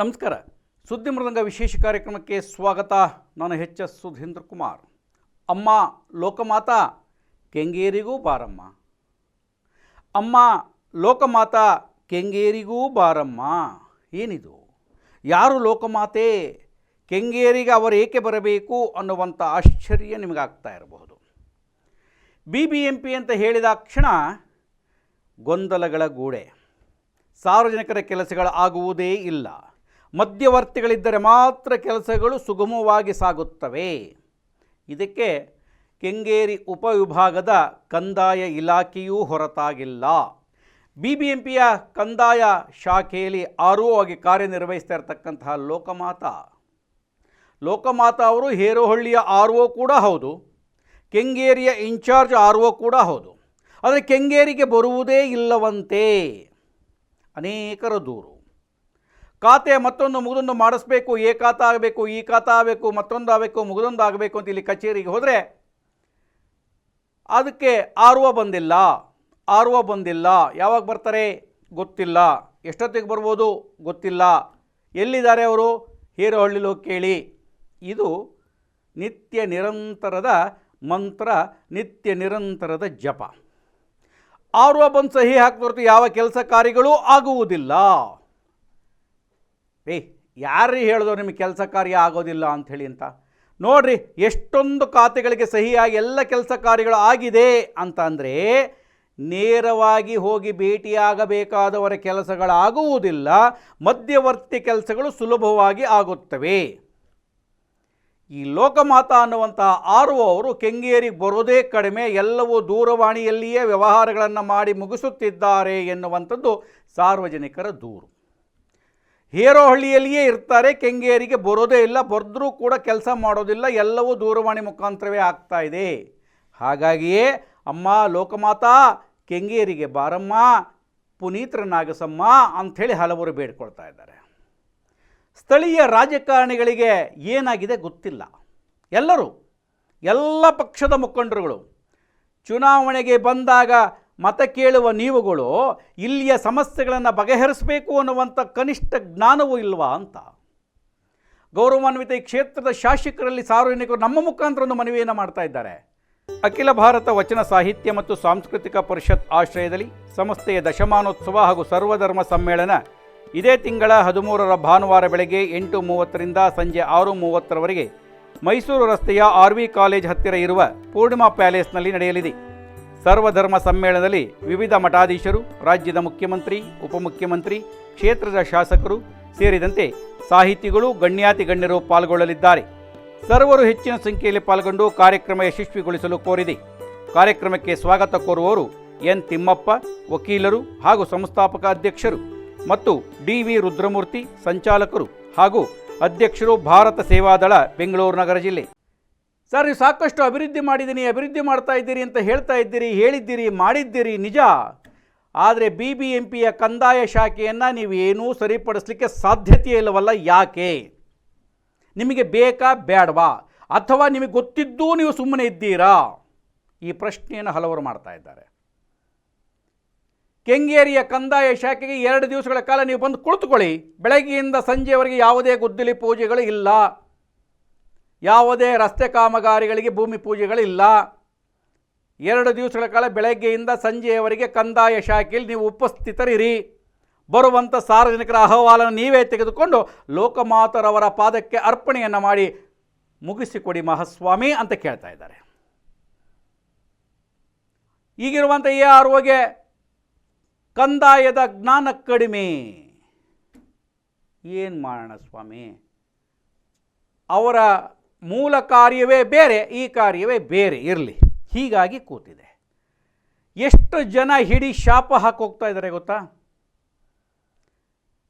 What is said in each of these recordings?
ನಮಸ್ಕಾರ. ಸುದ್ದಿ ಮೃದಂಗ ವಿಶೇಷ ಕಾರ್ಯಕ್ರಮಕ್ಕೆ ಸ್ವಾಗತ. ನಾನು ಎಚ್ ಎಸ್ ಸುಧೀಂದ್ರ ಕುಮಾರ್. ಅಮ್ಮ ಲೋಕಮಾತಾ, ಕೆಂಗೇರಿಗೂ ಬಾರಮ್ಮ. ಅಮ್ಮ ಲೋಕಮಾತಾ, ಕೆಂಗೇರಿಗೂ ಬಾರಮ್ಮ. ಏನಿದು? ಯಾರು ಲೋಕಮಾತೆ? ಕೆಂಗೇರಿಗೆ ಅವರು ಏಕೆ ಬರಬೇಕು ಅನ್ನುವಂಥ ಆಶ್ಚರ್ಯ ನಿಮಗಾಗ್ತಾ ಇರಬಹುದು. ಬಿ ಬಿ ಎಂ ಪಿ ಅಂತ ಹೇಳಿದ ಕ್ಷಣ ಗೊಂದಲಗಳ ಗೂಡೆ. ಸಾರ್ವಜನಿಕರ ಕೆಲಸಗಳು ಆಗುವುದೇ ಇಲ್ಲ. ಮಧ್ಯವರ್ತಿಗಳಿದ್ದರೆ ಮಾತ್ರ ಕೆಲಸಗಳು ಸುಗಮವಾಗಿ ಸಾಗುತ್ತವೆ. ಇದಕ್ಕೆ ಕೆಂಗೇರಿ ಉಪವಿಭಾಗದ ಕಂದಾಯ ಇಲಾಖೆಯೂ ಹೊರತಾಗಿಲ್ಲ. ಬಿ ಬಿ ಎಂ ಪಿಯ ಕಂದಾಯ ಶಾಖೆಯಲ್ಲಿ ಆರ್ ಆಗಿ ಕಾರ್ಯನಿರ್ವಹಿಸ್ತಾ ಇರತಕ್ಕಂತಹ ಲೋಕಮಾತ. ಲೋಕಮಾತ ಅವರು ಹೇರೋಹಳ್ಳಿಯ ಆರ್ ಒ ಕೂಡ ಹೌದು, ಕೆಂಗೇರಿಯ ಇನ್ಚಾರ್ಜ್ ಆರ್ ಒ ಕೂಡ ಹೌದು. ಆದರೆ ಕೆಂಗೇರಿಗೆ ಬರುವುದೇ ಇಲ್ಲವಂತೆ. ಅನೇಕರ ದೂರು. ಖಾತೆ ಮತ್ತೊಂದು ಮುಗಿದೊಂದು ಮಾಡಿಸ್ಬೇಕು, ಏ ಖಾತ ಆಗಬೇಕು, ಈ ಖಾತ ಆಗಬೇಕು, ಮತ್ತೊಂದು ಆಗಬೇಕು, ಮುಗಿದೊಂದು ಆಗಬೇಕು ಅಂತ ಇಲ್ಲಿ ಕಚೇರಿಗೆ ಹೋದರೆ ಅದಕ್ಕೆ ಆರ್ ಒ ಬಂದಿಲ್ಲ ಆರ್ ಒ ಬಂದಿಲ್ಲ. ಯಾವಾಗ ಬರ್ತಾರೆ? ಗೊತ್ತಿಲ್ಲ. ಎಷ್ಟೊತ್ತಿಗೆ ಬರ್ಬೋದು? ಗೊತ್ತಿಲ್ಲ. ಎಲ್ಲಿದ್ದಾರೆ ಅವರು? ಹೀರೋಹಳ್ಳಿಲಿ ಹೋಗಿ ಕೇಳಿ. ಇದು ನಿತ್ಯ ನಿರಂತರದ ಮಂತ್ರ, ನಿತ್ಯ ನಿರಂತರದ ಜಪ. ಆರ್ ಒ ಬಂದು ಸಹಿ ಹಾಕಿದೊರ್ತು ಯಾವ ಕೆಲಸ ಕಾರ್ಯಗಳೂ ಆಗುವುದಿಲ್ಲ. ಏ ಯಾರೀ ಹೇಳಿದ್ರು ನಿಮಗೆ ಕೆಲಸ ಕಾರ್ಯ ಆಗೋದಿಲ್ಲ ಅಂಥೇಳಿ ಅಂತ? ನೋಡ್ರಿ, ಎಷ್ಟೊಂದು ಖಾತೆಗಳಿಗೆ ಸಹಿಯಾಗಿ ಎಲ್ಲ ಕೆಲಸ ಕಾರ್ಯಗಳು ಆಗಿದೆ ಅಂತ ಅಂದರೆ ನೇರವಾಗಿ ಹೋಗಿ ಭೇಟಿಯಾಗಬೇಕಾದವರ ಕೆಲಸಗಳಾಗುವುದಿಲ್ಲ, ಮಧ್ಯವರ್ತಿ ಕೆಲಸಗಳು ಸುಲಭವಾಗಿ ಆಗುತ್ತವೆ. ಈ ಲೋಕಮಾತ ಅನ್ನುವಂತಹ ಆರುವವರು ಕೆಂಗೇರಿಗೆ ಬರೋದೇ ಕಡಿಮೆ, ಎಲ್ಲವೂ ದೂರವಾಣಿಯಲ್ಲಿಯೇ ವ್ಯವಹಾರಗಳನ್ನು ಮಾಡಿ ಮುಗಿಸುತ್ತಿದ್ದಾರೆ ಎನ್ನುವಂಥದ್ದು ಸಾರ್ವಜನಿಕರ ದೂರು. ಹೇರೋಹಳ್ಳಿಯಲ್ಲಿಯೇ ಇರ್ತಾರೆ, ಕೆಂಗೇರಿಗೆ ಬರೋದೇ ಇಲ್ಲ, ಬರೆದರೂ ಕೂಡ ಕೆಲಸ ಮಾಡೋದಿಲ್ಲ, ಎಲ್ಲವೂ ದೂರವಾಣಿ ಮುಖಾಂತರವೇ ಆಗ್ತಾ ಇದೆ. ಹಾಗಾಗಿಯೇ ಅಮ್ಮ, ಲೋಕಮಾತಾ, ಕೆಂಗೇರಿಗೆ ಬಾರಮ್ಮ ಪುನೀತರನಾಗಸಮ್ಮ ಅಂಥೇಳಿ ಹಲವರು ಬೇಡ್ಕೊಳ್ತಾ ಇದ್ದಾರೆ. ಸ್ಥಳೀಯ ರಾಜಕಾರಣಿಗಳಿಗೆ ಏನಾಗಿದೆ ಗೊತ್ತಿಲ್ಲ. ಎಲ್ಲರೂ, ಎಲ್ಲ ಪಕ್ಷದ ಮುಖಂಡರುಗಳು, ಚುನಾವಣೆಗೆ ಬಂದಾಗ ಮತ ಕೇಳುವ ನೀವುಗಳು ಇಲ್ಲಿಯ ಸಮಸ್ಯೆಗಳನ್ನು ಬಗೆಹರಿಸಬೇಕು ಅನ್ನುವಂಥ ಕನಿಷ್ಠ ಜ್ಞಾನವೂ ಇಲ್ವಾ ಅಂತ. ಗೌರವಾನ್ವಿತ ಈ ಕ್ಷೇತ್ರದ ಶಾಸಕರಲ್ಲಿ ಸಾರ್ವಜನಿಕರು ನಮ್ಮ ಮುಖಾಂತರ ಒಂದು ಮನವಿಯನ್ನು ಮಾಡ್ತಾ ಇದ್ದಾರೆ. ಅಖಿಲ ಭಾರತ ವಚನ ಸಾಹಿತ್ಯ ಮತ್ತು ಸಾಂಸ್ಕೃತಿಕ ಪರಿಷತ್ ಆಶ್ರಯದಲ್ಲಿ ಸಂಸ್ಥೆಯ ದಶಮಾನೋತ್ಸವ ಹಾಗೂ ಸರ್ವಧರ್ಮ ಸಮ್ಮೇಳನ ಇದೇ ತಿಂಗಳ ಹದಿಮೂರರ ಭಾನುವಾರ ಬೆಳಗ್ಗೆ ಎಂಟು ಮೂವತ್ತರಿಂದ ಸಂಜೆ ಆರು ಮೂವತ್ತರವರೆಗೆ ಮೈಸೂರು ರಸ್ತೆಯ ಆರ್ ವಿ ಕಾಲೇಜ್ ಹತ್ತಿರ ಇರುವ ಪೂರ್ಣಿಮಾ ಪ್ಯಾಲೇಸ್ನಲ್ಲಿ ನಡೆಯಲಿದೆ. ಸರ್ವಧರ್ಮ ಸಮ್ಮೇಳನದಲ್ಲಿ ವಿವಿಧ ಮಠಾಧೀಶರು, ರಾಜ್ಯದ ಮುಖ್ಯಮಂತ್ರಿ, ಉಪಮುಖ್ಯಮಂತ್ರಿ, ಕ್ಷೇತ್ರದ ಶಾಸಕರು ಸೇರಿದಂತೆ ಸಾಹಿತಿಗಳು, ಗಣ್ಯಾತಿ ಗಣ್ಯರು ಪಾಲ್ಗೊಳ್ಳಲಿದ್ದಾರೆ. ಸರ್ವರು ಹೆಚ್ಚಿನ ಸಂಖ್ಯೆಯಲ್ಲಿ ಪಾಲ್ಗೊಂಡು ಕಾರ್ಯಕ್ರಮ ಯಶಸ್ವಿಗೊಳಿಸಲು ಕೋರಿದೆ. ಕಾರ್ಯಕ್ರಮಕ್ಕೆ ಸ್ವಾಗತ ಕೋರುವವರು ಎನ್. ತಿಮ್ಮಪ್ಪ, ವಕೀಲರು ಹಾಗೂ ಸಂಸ್ಥಾಪಕ ಅಧ್ಯಕ್ಷರು ಮತ್ತು ಡಿ. ವಿ. ರುದ್ರಮೂರ್ತಿ, ಸಂಚಾಲಕರು ಹಾಗೂ ಅಧ್ಯಕ್ಷರು ಭಾರತ ಸೇವಾದಳ ಬೆಂಗಳೂರು ನಗರ ಜಿಲ್ಲೆ. ಸರ್, ನೀವು ಸಾಕಷ್ಟು ಅಭಿವೃದ್ಧಿ ಮಾಡಿದ್ದೀನಿ ಅಭಿವೃದ್ಧಿ ಮಾಡ್ತಾ ಇದ್ದೀರಿ ಅಂತ ಹೇಳ್ತಾ ಇದ್ದೀರಿ, ಹೇಳಿದ್ದೀರಿ, ಮಾಡಿದ್ದೀರಿ, ನಿಜ. ಆದರೆ ಬಿ ಬಿ ಎಂ ಪಿಯ ಕಂದಾಯ ಶಾಖೆಯನ್ನು ನೀವು ಏನೂ ಸರಿಪಡಿಸಲಿಕ್ಕೆ ಸಾಧ್ಯತೆ ಇಲ್ಲವಲ್ಲ, ಯಾಕೆ? ನಿಮಗೆ ಬೇಕಾ ಬೇಡವಾ ಅಥವಾ ನಿಮಗೆ ಗೊತ್ತಿದ್ದೂ ನೀವು ಸುಮ್ಮನೆ ಇದ್ದೀರಾ? ಈ ಪ್ರಶ್ನೆಯನ್ನು ಹಲವರು ಮಾಡ್ತಾ ಇದ್ದಾರೆ. ಕೆಂಗೇರಿಯ ಕಂದಾಯ ಶಾಖೆಗೆ ಎರಡು ದಿವಸಗಳ ಕಾಲ ನೀವು ಬಂದು ಕುಳಿತುಕೊಳ್ಳಿ. ಬೆಳಗ್ಗೆಯಿಂದ ಸಂಜೆಯವರೆಗೆ ಯಾವುದೇ ಗುದ್ದಲಿ ಪೂಜೆಗಳು ಇಲ್ಲ. ಯಾವುದೇ ರಸ್ತೆ ಕಾಮಗಾರಿಗಳಿಗೆ ಭೂಮಿ ಪೂಜೆಗಳಿಲ್ಲ. ಎರಡು ದಿವಸಗಳ ಕಾಲ ಬೆಳಗ್ಗೆಯಿಂದ ಸಂಜೆಯವರೆಗೆ ಕಂದಾಯ ಶಾಖೆಯಲ್ಲಿ ನೀವು ಉಪಸ್ಥಿತರಿರಿ. ಬರುವಂಥ ಸಾರ್ವಜನಿಕರ ಅಹವಾಲನ್ನು ನೀವೇ ತೆಗೆದುಕೊಂಡು ಲೋಕಮಾತರವರ ಪಾದಕ್ಕೆ ಅರ್ಪಣೆಯನ್ನು ಮಾಡಿ ಮುಗಿಸಿಕೊಡಿ ಮಹಾಸ್ವಾಮಿ ಅಂತ ಕೇಳ್ತಾ ಇದ್ದಾರೆ. ಈಗಿರುವಂಥ ಎ ಆರ್ ಕಂದಾಯದ ಜ್ಞಾನ ಕಡಿಮೆ. ಏನು ಮಾಡೋಣ ಸ್ವಾಮಿ? ಅವರ ಮೂಲ ಕಾರ್ಯವೇ ಬೇರೆ, ಈ ಕಾರ್ಯವೇ ಬೇರೆ, ಇರಲಿ. ಹೀಗಾಗಿ ಕೂತಿದೆ. ಎಷ್ಟು ಜನ ಹಿಡಿ ಶಾಪ ಹಾಕೋಗ್ತಾ ಇದ್ದಾರೆ ಗೊತ್ತಾ?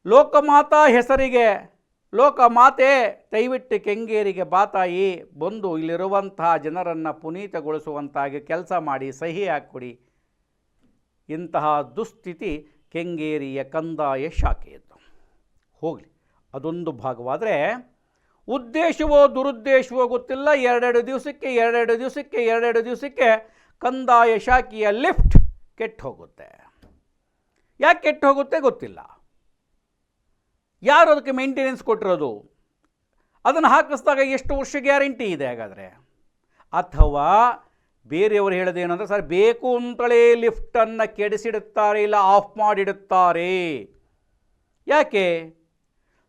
ಲೋಕಮಾತಾ ಹೆಸರಿಗೆ, ಲೋಕಮಾತೆ ದಯವಿಟ್ಟು ಕೆಂಗೇರಿಗೆ ಬಾತಾಯಿ, ಬಂದು ಇಲ್ಲಿರುವಂತಹ ಜನರನ್ನು ಪುನೀತಗೊಳಿಸುವಂತಾಗಿ ಕೆಲಸ ಮಾಡಿ, ಸಹಿ ಹಾಕ್ಕೊಡಿ. ಇಂತಹ ದುಸ್ಥಿತಿ ಕೆಂಗೇರಿಯ ಕಂದಾಯ ಶಾಖೆಯದ್ದು. ಹೋಗಲಿ. ಅದೊಂದು ಭಾಗವಾದರೆ ಉದ್ದೇಶವೋ ದುರುದ್ದೇಶವೋ ಗೊತ್ತಿಲ್ಲ. ಎರಡೆರಡು ದಿವಸಕ್ಕೆ ಎರಡೆರಡು ದಿವಸಕ್ಕೆ ಎರಡೆರಡು ದಿವಸಕ್ಕೆ ಕಂದಾಯ ಶಾಖೆಯ ಲಿಫ್ಟ್ ಕೆಟ್ಟು ಹೋಗುತ್ತೆ ಯಾಕೆ ಕೆಟ್ಟು ಹೋಗುತ್ತೆ ಗೊತ್ತಿಲ್ಲ. ಯಾರು ಅದಕ್ಕೆ ಮೇಂಟೆನೆನ್ಸ್ ಕೊಟ್ಟಿರೋದು? ಅದನ್ನು ಹಾಕಿಸಿದಾಗ ಎಷ್ಟು ವರ್ಷ ಗ್ಯಾರಂಟಿ ಇದೆ ಹಾಗಾದರೆ? ಅಥವಾ ಬೇರೆಯವರು ಹೇಳೋದೇನಂದ್ರೆ ಸರ್, ಬೇಕು ಅಂತಲೇ ಲಿಫ್ಟನ್ನು ಕೆಡಿಸಿಡುತ್ತಾರೆ ಇಲ್ಲ ಆಫ್ ಮಾಡಿಡುತ್ತಾರೆ. ಯಾಕೆ?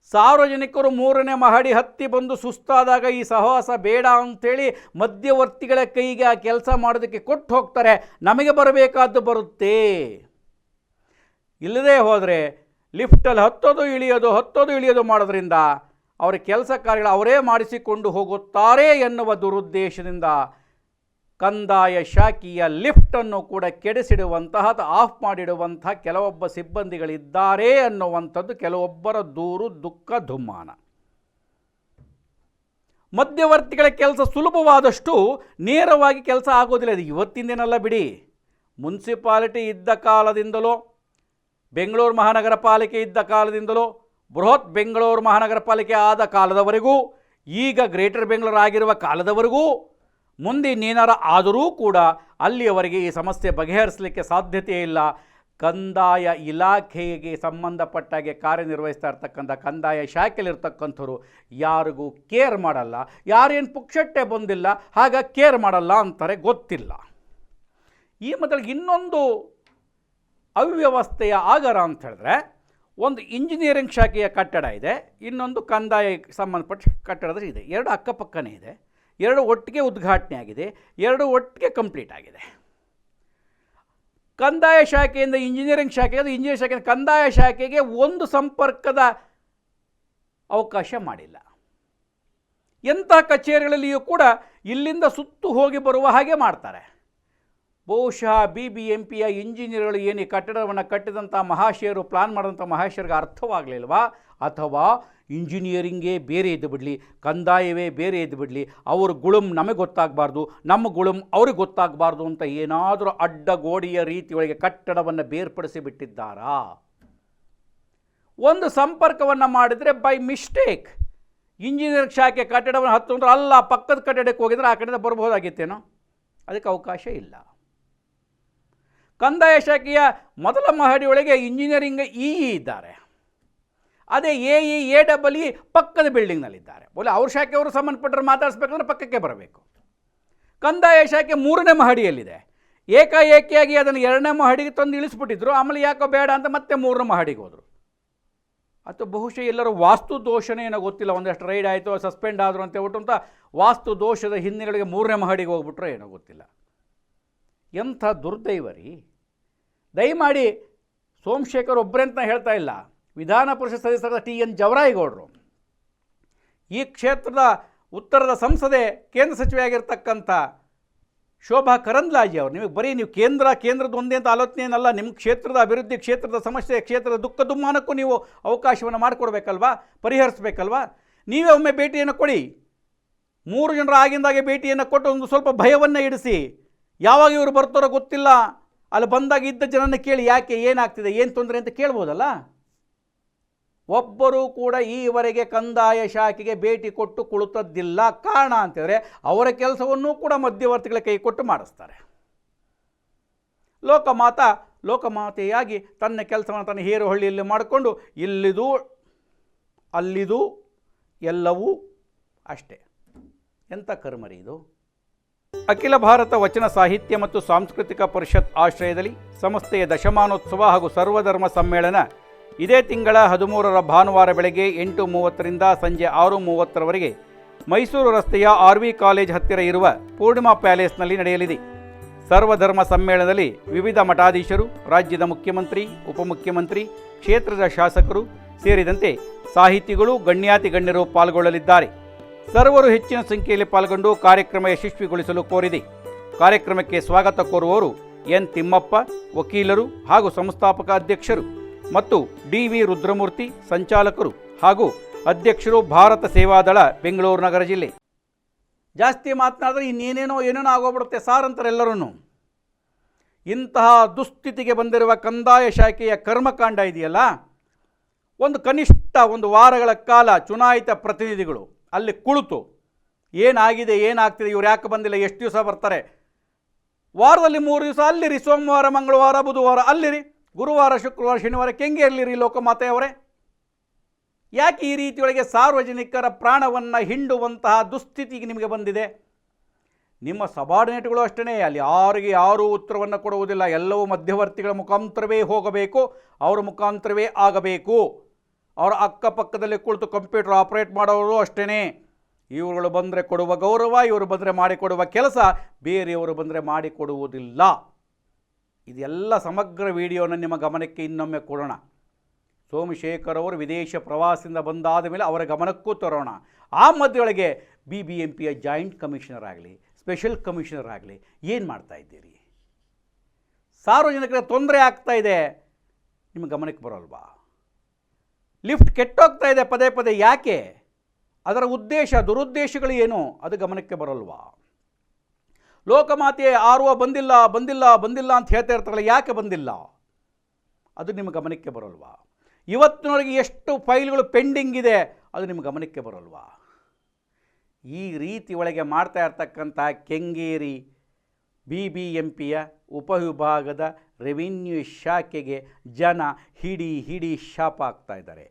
ಸಾರ್ವಜನಿಕರು ಮೂರನೇ ಮಹಡಿ ಹತ್ತಿ ಬಂದು ಸುಸ್ತಾದಾಗ ಈ ಸಹವಾಸ ಬೇಡ ಅಂಥೇಳಿ ಮಧ್ಯವರ್ತಿಗಳ ಕೈಗೆ ಆ ಕೆಲಸ ಮಾಡೋದಕ್ಕೆ ಕೊಟ್ಟು ಹೋಗ್ತಾರೆ. ನಮಗೆ ಬರಬೇಕಾದ್ದು ಬರುತ್ತೆ. ಇಲ್ಲದೇ ಹೋದರೆ ಲಿಫ್ಟಲ್ಲಿ ಹತ್ತೋದು ಇಳಿಯೋದು ಹತ್ತೋದು ಇಳಿಯೋದು ಮಾಡೋದ್ರಿಂದ ಅವರ ಕೆಲಸ ಕಾರ್ಯಗಳು ಅವರೇ ಮಾಡಿಸಿಕೊಂಡು ಹೋಗುತ್ತಾರೆ ಎನ್ನುವ ದುರುದ್ದೇಶದಿಂದ ಕಂದಾಯ ಶಾಖೆಯ ಲಿಫ್ಟನ್ನು ಕೂಡ ಕೆಡಿಸಿಡುವಂತಹ ಆಫ್ ಮಾಡಿಡುವಂತಹ ಕೆಲವೊಬ್ಬ ಸಿಬ್ಬಂದಿಗಳಿದ್ದಾರೆ ಅನ್ನುವಂಥದ್ದು ಕೆಲವೊಬ್ಬರ ದೂರು, ದುಃಖ ದುಮ್ಮಾನ ಮಧ್ಯವರ್ತಿಗಳ ಕೆಲಸ ಸುಲಭವಾದಷ್ಟು ನೇರವಾಗಿ ಕೆಲಸ ಆಗೋದಿಲ್ಲ. ಅದು ಇವತ್ತಿನ ದಿನಲ್ಲ ಬಿಡಿ. ಮುನ್ಸಿಪಾಲಿಟಿ ಇದ್ದ ಕಾಲದಿಂದಲೋ, ಬೆಂಗಳೂರು ಮಹಾನಗರ ಪಾಲಿಕೆ ಇದ್ದ ಕಾಲದಿಂದಲೋ, ಬೃಹತ್ ಬೆಂಗಳೂರು ಮಹಾನಗರ ಪಾಲಿಕೆ ಆದ ಕಾಲದವರೆಗೂ, ಈಗ ಗ್ರೇಟರ್ ಬೆಂಗಳೂರು ಆಗಿರುವ ಕಾಲದವರೆಗೂ ಮುಂದಿನೇನಾರ ಆದರೂ ಕೂಡ ಅಲ್ಲಿಯವರೆಗೆ ಈ ಸಮಸ್ಯೆ ಬಗೆಹರಿಸಲಿಕ್ಕೆ ಸಾಧ್ಯತೆ ಇಲ್ಲ. ಕಂದಾಯ ಇಲಾಖೆಗೆ ಸಂಬಂಧಪಟ್ಟಾಗೆ ಕಾರ್ಯನಿರ್ವಹಿಸ್ತಾ ಇರ್ತಕ್ಕಂಥ ಕಂದಾಯ ಶಾಖೆಯಲ್ಲಿರ್ತಕ್ಕಂಥವ್ರು ಯಾರಿಗೂ ಕೇರ್ ಮಾಡಲ್ಲ. ಯಾರೇನು ಪುಕ್ಷಟ್ಟೆ ಬಂದಿಲ್ಲ ಹಾಗ ಕೇರ್ ಮಾಡಲ್ಲ ಅಂತಾರೆ ಗೊತ್ತಿಲ್ಲ. ಈ ಮೊದಲಿಗೆ ಇನ್ನೊಂದು ಅವ್ಯವಸ್ಥೆಯ ಆಗರ ಅಂತ ಹೇಳಿದ್ರೆ, ಒಂದು ಇಂಜಿನಿಯರಿಂಗ್ ಶಾಖೆಯ ಕಟ್ಟಡ ಇದೆ, ಇನ್ನೊಂದು ಕಂದಾಯ ಸಂಬಂಧಪಟ್ಟ ಕಟ್ಟಡದ ಇದೆ. ಎರಡು ಅಕ್ಕಪಕ್ಕನೇ ಇದೆ. ಎರಡು ಒಟ್ಟಿಗೆ ಉದ್ಘಾಟನೆ ಆಗಿದೆ, ಎರಡು ಒಟ್ಟಿಗೆ ಕಂಪ್ಲೀಟ್ ಆಗಿದೆ. ಕಂದಾಯ ಶಾಖೆಯಿಂದ ಇಂಜಿನಿಯರಿಂಗ್ ಶಾಖೆ, ಅದು ಇಂಜಿನಿಯರಿಂಗ್ ಶಾಖೆಯಿಂದ ಕಂದಾಯ ಶಾಖೆಗೆ ಒಂದು ಸಂಪರ್ಕದ ಅವಕಾಶ ಮಾಡಿಲ್ಲ. ಎಂತಹ ಕಚೇರಿಗಳಲ್ಲಿಯೂ ಕೂಡ ಇಲ್ಲಿಂದ ಸುತ್ತು ಹೋಗಿ ಬರುವ ಹಾಗೆ ಮಾಡ್ತಾರೆ. ಬಹುಶಃ ಬಿ ಬಿ ಎಂ ಪಿಯ ಇಂಜಿನಿಯರ್ಗಳು ಏನು ಕಟ್ಟಡವನ್ನು ಕಟ್ಟಿದಂಥ ಮಹಾಶಯರು, ಪ್ಲಾನ್ ಮಾಡಿದಂಥ ಮಹಾಶಯರಿಗೆ ಅರ್ಥವಾಗಲಿಲ್ವಾ? ಅಥವಾ ಇಂಜಿನಿಯರಿಂಗೇ ಬೇರೆ ಇದ್ದು ಬಿಡಲಿ, ಕಂದಾಯವೇ ಬೇರೆ ಇದ್ದು ಬಿಡಲಿ, ಅವ್ರ ಗುಳುಮ್ ನಮಗೆ ಗೊತ್ತಾಗಬಾರ್ದು, ನಮ್ಮ ಗುಳುಮ್ ಅವ್ರಿಗೆ ಗೊತ್ತಾಗಬಾರ್ದು ಅಂತ ಏನಾದರೂ ಅಡ್ಡಗೋಡಿಯ ರೀತಿಯೊಳಗೆ ಕಟ್ಟಡವನ್ನು ಬೇರ್ಪಡಿಸಿ ಬಿಟ್ಟಿದ್ದಾರಾ? ಒಂದು ಸಂಪರ್ಕವನ್ನು ಮಾಡಿದರೆ ಬೈ ಮಿಸ್ಟೇಕ್ ಇಂಜಿನಿಯರ್ ಶಾಖೆ ಕಟ್ಟಡವನ್ನು ಹತ್ತು ಅಂದ್ರೆ ಅಲ್ಲ, ಪಕ್ಕದ ಕಟ್ಟಡಕ್ಕೆ ಹೋಗಿದ್ರೆ ಆ ಕಡೆಯಿಂದ ಬರ್ಬೋದಾಗಿತ್ತೇನೋ ಅದಕ್ಕೆ ಅವಕಾಶ ಇಲ್ಲ. ಕಂದಾಯ ಶಾಖೆಯ ಮೊದಲ ಮಹಡಿಯೊಳಗೆ ಇಂಜಿನಿಯರಿಂಗ್ ಇ ಇದ್ದಾರೆ. ಅದೇ A E, A double E ಪಕ್ಕದ ಬಿಲ್ಡಿಂಗ್ನಲ್ಲಿದ್ದಾರೆ. ಬೋಲೆ ಅವ್ರ ಶಾಖೆಯವರು ಸಂಬಂಧಪಟ್ಟರು ಮಾತಾಡಿಸ್ಬೇಕಂದ್ರೆ ಪಕ್ಕಕ್ಕೆ ಬರಬೇಕು. ಕಂದಾಯ ಶಾಖೆ ಮೂರನೇ ಮಹಡಿಯಲ್ಲಿದೆ. ಏಕಾಏಕಿಯಾಗಿ ಅದನ್ನು ಎರಡನೇ ಮಹಡಿಗೆ ತಂದು ಇಳಿಸ್ಬಿಟ್ಟಿದ್ರು. ಆಮೇಲೆ ಯಾಕೋ ಬೇಡ ಅಂತ ಮತ್ತೆ ಮೂರನೇ ಮಹಡಿಗೆ ಹೋದರು. ಅಥವಾ ಬಹುಶಃ ಎಲ್ಲರೂ ವಾಸ್ತು ದೋಷನೇ ಏನೋ ಗೊತ್ತಿಲ್ಲ. ಒಂದಷ್ಟು ರೈಡ್ ಆಯಿತು, ಸಸ್ಪೆಂಡ್ ಆದರು ಅಂತ ಹೇಳ್ಬಿಟ್ಟು ಅಂತ ವಾಸ್ತು ದೋಷದ ಹಿನ್ನೆಲೆಗೆ ಮೂರನೇ ಮಹಡಿಗೆ ಹೋಗ್ಬಿಟ್ರೆ ಏನೋ ಗೊತ್ತಿಲ್ಲ. ಎಂಥ ದುರ್ದೈವರಿ. ದಯಮಾಡಿ ಸೋಮಶೇಖರ್ ಒಬ್ಬರೇ ಅಂತ ಹೇಳ್ತಾ ಇಲ್ಲ. ವಿಧಾನ ಪರಿಷತ್ ಸದಸ್ಯರಾದ ಟಿ ಎನ್ ಜವರಾಯಿಗೌಡರು. ಈ ಕ್ಷೇತ್ರದ ಉತ್ತರದ ಸಂಸದೆ ಕೇಂದ್ರ ಸಚಿವೆ ಆಗಿರ್ತಕ್ಕಂಥ ಶೋಭಾ ಕರಂದ್ಲಾಜಿ ಅವರು. ನಿಮಗೆ ಬರೀ ನೀವು ಕೇಂದ್ರ, ಕೇಂದ್ರದ ಒಂದೇ ಅಂತ ಆಲೋಚನೆ ಏನಲ್ಲ, ನಿಮ್ಮ ಕ್ಷೇತ್ರದ ಅಭಿವೃದ್ಧಿ, ಕ್ಷೇತ್ರದ ಸಮಸ್ಯೆ, ಕ್ಷೇತ್ರದ ದುಃಖ, ದುಮ್ಮಾನಕ್ಕೂ ನೀವು ಅವಕಾಶವನ್ನು ಮಾಡಿಕೊಡ್ಬೇಕಲ್ವಾ? ಪರಿಹರಿಸಬೇಕಲ್ವಾ? ನೀವೇ ಒಮ್ಮೆ ಭೇಟಿಯನ್ನು ಕೊಡಿ. ಮೂರು ಜನರ ಆಗಿಂದಾಗೆ ಭೇಟಿಯನ್ನು ಕೊಟ್ಟು ಒಂದು ಸ್ವಲ್ಪ ಭಯವನ್ನು ಇಡಿಸಿ. ಯಾವಾಗ ಇವರು ಬರ್ತಾರೋ ಗೊತ್ತಿಲ್ಲ. ಅಲ್ಲಿ ಬಂದಾಗ ಇದ್ದ ಜನನ ಕೇಳಿ ಯಾಕೆ ಏನಾಗ್ತಿದೆ, ಏನು ತೊಂದರೆ ಅಂತ ಕೇಳ್ಬೋದಲ್ಲ? ಒಬ್ಬರೂ ಕೂಡ ಈವರೆಗೆ ಕಂದಾಯ ಶಾಖೆಗೆ ಭೇಟಿ ಕೊಟ್ಟು ಕುಳಿತದ್ದಿಲ್ಲ. ಕಾರಣ ಅಂತಂದರೆ ಅವರ ಕೆಲಸವನ್ನೂ ಕೂಡ ಮಧ್ಯವರ್ತಿಗಳ ಕೈ ಕೊಟ್ಟು ಮಾಡಿಸ್ತಾರೆ. ಲೋಕಮಾತ, ಲೋಕಮಾತೆಯಾಗಿ ತನ್ನ ಕೆಲಸವನ್ನು ತನ್ನ ಹೇರುಹಳ್ಳಿಯಲ್ಲಿ ಮಾಡಿಕೊಂಡು ಇಲ್ಲಿದು, ಅಲ್ಲಿದು ಎಲ್ಲವೂ ಅಷ್ಟೇ. ಎಂಥ ಕರ್ಮರಿ ಇದು? ಅಖಿಲ ಭಾರತ ವಚನ ಸಾಹಿತ್ಯ ಮತ್ತು ಸಾಂಸ್ಕೃತಿಕ ಪರಿಷತ್ ಆಶ್ರಯದಲ್ಲಿ ಸಂಸ್ಥೆಯ ದಶಮಾನೋತ್ಸವ ಹಾಗೂ ಸರ್ವಧರ್ಮ ಸಮ್ಮೇಳನ ಇದೇ ತಿಂಗಳ ಹದಿಮೂರರ ಭಾನುವಾರ ಬೆಳಗ್ಗೆ ಎಂಟು ಮೂವತ್ತರಿಂದ ಸಂಜೆ ಆರು ಮೂವತ್ತರವರೆಗೆ ಮೈಸೂರು ರಸ್ತೆಯ ಆರ್ ವಿ ಕಾಲೇಜ್ ಹತ್ತಿರ ಇರುವ ಪೂರ್ಣಿಮಾ ಪ್ಯಾಲೇಸ್ನಲ್ಲಿ ನಡೆಯಲಿದೆ. ಸರ್ವಧರ್ಮ ಸಮ್ಮೇಳನದಲ್ಲಿ ವಿವಿಧ ಮಠಾಧೀಶರು, ರಾಜ್ಯದ ಮುಖ್ಯಮಂತ್ರಿ, ಉಪಮುಖ್ಯಮಂತ್ರಿ, ಕ್ಷೇತ್ರದ ಶಾಸಕರು ಸೇರಿದಂತೆ ಸಾಹಿತಿಗಳು ಗಣ್ಯಾತಿ ಗಣ್ಯರು ಪಾಲ್ಗೊಳ್ಳಲಿದ್ದಾರೆ. ಸರ್ವರು ಹೆಚ್ಚಿನ ಸಂಖ್ಯೆಯಲ್ಲಿ ಪಾಲ್ಗೊಂಡು ಕಾರ್ಯಕ್ರಮ ಯಶಸ್ವಿಗೊಳಿಸಲು ಕೋರಿದೆ. ಕಾರ್ಯಕ್ರಮಕ್ಕೆ ಸ್ವಾಗತ ಕೋರುವವರು ಎನ್ ತಿಮ್ಮಪ್ಪ, ವಕೀಲರು ಹಾಗೂ ಸಂಸ್ಥಾಪಕ ಅಧ್ಯಕ್ಷರು. ಮತ್ತು ಡಿ ವಿ ರುದ್ರಮೂರ್ತಿ ಸಂಚಾಲಕರು ಹಾಗೂ ಅಧ್ಯಕ್ಷರು ಭಾರತ ಸೇವಾದಳ ಬೆಂಗಳೂರು ನಗರ ಜಿಲ್ಲೆ. ಜಾಸ್ತಿ ಮಾತನಾಡಿದ್ರೆ ಇನ್ನೇನೇನೋ ಏನೇನೋ ಆಗೋಗ್ಬಿಡುತ್ತೆ ಸಾರ್ ಅಂತಾರೆ ಎಲ್ಲರೂ ಇಂತಹ ದುಸ್ಥಿತಿಗೆ ಬಂದಿರುವ ಕಂದಾಯ ಶಾಖೆಯ ಕರ್ಮಕಾಂಡ ಇದೆಯಲ್ಲ? ಒಂದು ಕನಿಷ್ಠ ಒಂದು ವಾರಗಳ ಕಾಲ ಚುನಾಯಿತ ಪ್ರತಿನಿಧಿಗಳು ಅಲ್ಲಿ ಕುಳಿತು ಏನಾಗಿದೆ, ಏನಾಗ್ತಿದೆ, ಇವ್ರು ಯಾಕೆ ಬಂದಿಲ್ಲ, ಎಷ್ಟು ದಿವಸ ಬರ್ತಾರೆ? ವಾರದಲ್ಲಿ ಮೂರು ದಿವಸ ಅಲ್ಲಿರಿ ಸೋಮವಾರ, ಮಂಗಳವಾರ, ಬುಧವಾರ ಅಲ್ಲಿರಿ ಗುರುವಾರ, ಶುಕ್ರವಾರ, ಶನಿವಾರ ಕೆಂಗೆ ಇರಲಿರಿ ಲೋಕಮಾತೆಯವರೇ ಯಾಕೆ ಈ ರೀತಿಯೊಳಗೆ ಸಾರ್ವಜನಿಕರ ಪ್ರಾಣವನ್ನು ಹಿಂಡುವಂತಹ ದುಸ್ಥಿತಿಗೆ ನಿಮಗೆ ಬಂದಿದೆ? ನಿಮ್ಮ ಸಬಾರ್ಡಿನೇಟ್ಗಳು ಅಷ್ಟೇ ಅಲ್ಲಿ ಯಾರಿಗೆ ಯಾರೂ ಉತ್ತರವನ್ನು ಕೊಡುವುದಿಲ್ಲ. ಎಲ್ಲವೂ ಮಧ್ಯವರ್ತಿಗಳ ಮುಖಾಂತರವೇ ಹೋಗಬೇಕು, ಅವರ ಮುಖಾಂತರವೇ ಆಗಬೇಕು. ಅವರ ಅಕ್ಕಪಕ್ಕದಲ್ಲಿ ಕುಳಿತು ಕಂಪ್ಯೂಟರ್ ಆಪರೇಟ್ ಮಾಡೋರು ಅಷ್ಟೇ ಇವರುಗಳು ಬಂದರೆ ಕೊಡುವ ಗೌರವ, ಇವರು ಬಂದರೆ ಮಾಡಿಕೊಡುವ ಕೆಲಸ, ಬೇರೆಯವರು ಬಂದರೆ ಮಾಡಿಕೊಡುವುದಿಲ್ಲ. ಇದೆಲ್ಲ ಸಮಗ್ರ ವಿಡಿಯೋನ ನಿಮ್ಮ ಗಮನಕ್ಕೆ ಇನ್ನೊಮ್ಮೆ ಕೊಡೋಣ. ಸೋಮಶೇಖರ್ ಅವರು ವಿದೇಶ ಪ್ರವಾಸದಿಂದ ಬಂದಾದ ಮೇಲೆ ಅವರ ಗಮನಕ್ಕೂ ತರೋಣ. ಆ ಮಧ್ಯೊಳಗೆ ಬಿ ಬಿ ಎಂ ಪಿಯ ಜಾಯಿಂಟ್ ಕಮಿಷನರ್ ಆಗಲಿ, ಸ್ಪೆಷಲ್ ಕಮಿಷನರ್ ಆಗಲಿ ಏನು ಮಾಡ್ತಾ ಇದ್ದೀರಿ? ಸಾರ್ವಜನಿಕರ ತೊಂದರೆ ಆಗ್ತಾ ಇದೆ. ನಿಮ್ಮ ಗಮನಕ್ಕೆ ಬರೋಲ್ವಾ? ಲಿಫ್ಟ್ ಕೆಟ್ಟೋಗ್ತಾ ಇದೆ ಪದೇ ಪದೇ ಯಾಕೆ? ಅದರ ಉದ್ದೇಶ, ದುರುದ್ದೇಶಗಳು ಏನು? ಅದು ಗಮನಕ್ಕೆ ಬರೋಲ್ವಾ? ಲೋಕಮಾತೆ ಆರುವ ಬಂದಿಲ್ಲ ಬಂದಿಲ್ಲ ಬಂದಿಲ್ಲ ಅಂತ ಹೇಳ್ತಾ ಇರ್ತಾರಲ್ಲ, ಯಾಕೆ ಬಂದಿಲ್ಲ? ಅದು ನಿಮ್ಮ ಗಮನಕ್ಕೆ ಬರೋಲ್ವಾ? ಇವತ್ತಿನವರೆಗೆ ಎಷ್ಟು ಫೈಲ್ಗಳು ಪೆಂಡಿಂಗ್ ಇದೆ, ಅದು ನಿಮ್ಮ ಗಮನಕ್ಕೆ ಬರೋಲ್ವಾ? ಈ ರೀತಿ ಒಳಗೆ ಮಾಡ್ತಾ ಇರ್ತಕ್ಕಂಥ ಕೆಂಗೇರಿ ಬಿ ಬಿ ಎಂ ಪಿಯ ಉಪವಿಭಾಗದ ರೆವಿನ್ಯೂ ಶಾಖೆಗೆ ಜನ ಹಿಡಿ ಹಿಡಿ ಶಾಪ ಆಗ್ತಾ ಇದ್ದಾರೆ.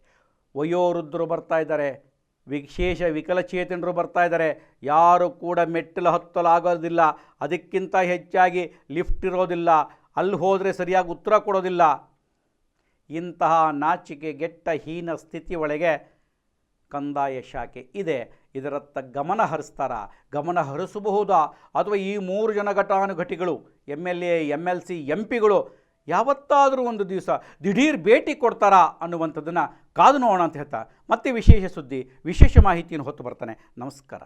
ವಯೋವೃದ್ಧರು ಬರ್ತಾ ಇದ್ದಾರೆ. ವಿಶೇಷ ವಿಕಲಚೇತನರು ಬರ್ತಾ ಇದ್ದಾರೆ. ಯಾರು ಕೂಡ ಮೆಟ್ಟಿಲು ಹತ್ತಲಾಗೋದಿಲ್ಲ. ಅದಕ್ಕಿಂತ ಹೆಚ್ಚಾಗಿ ಲಿಫ್ಟ್ ಇರೋದಿಲ್ಲ. ಅಲ್ಲಿ ಹೋದರೆ ಸರಿಯಾಗಿ ಉತ್ತರ ಕೊಡೋದಿಲ್ಲ. ಇಂತಹ ನಾಚಿಕೆ ಗೆಟ್ಟ ಹೀನ ಸ್ಥಿತಿ ಒಳಗೆ ಕಂದಾಯ ಶಾಖೆ ಇದೆ. ಇದರತ್ತ ಗಮನ ಹರಿಸ್ತಾರ? ಗಮನ ಹರಿಸಬಹುದಾ? ಅಥವಾ ಈ ಮೂರು ಜನ ಘಟಾನುಘಟಿಗಳು M L A M L C, M ಪಿಗಳು ಯಾವತ್ತಾದರೂ ಒಂದು ದಿವಸ ದಿಢೀರ್ ಭೇಟಿ ಕೊಡ್ತಾರಾ ಅನ್ನುವಂಥದ್ದನ್ನು ಕಾದು ನೋಡೋಣ ಅಂತ ಹೇಳ್ತಾ, ಮತ್ತೆ ವಿಶೇಷ ಸುದ್ದಿ, ವಿಶೇಷ ಮಾಹಿತಿಯನ್ನು ಹೊತ್ತು ಬರ್ತಾನೆ. ನಮಸ್ಕಾರ.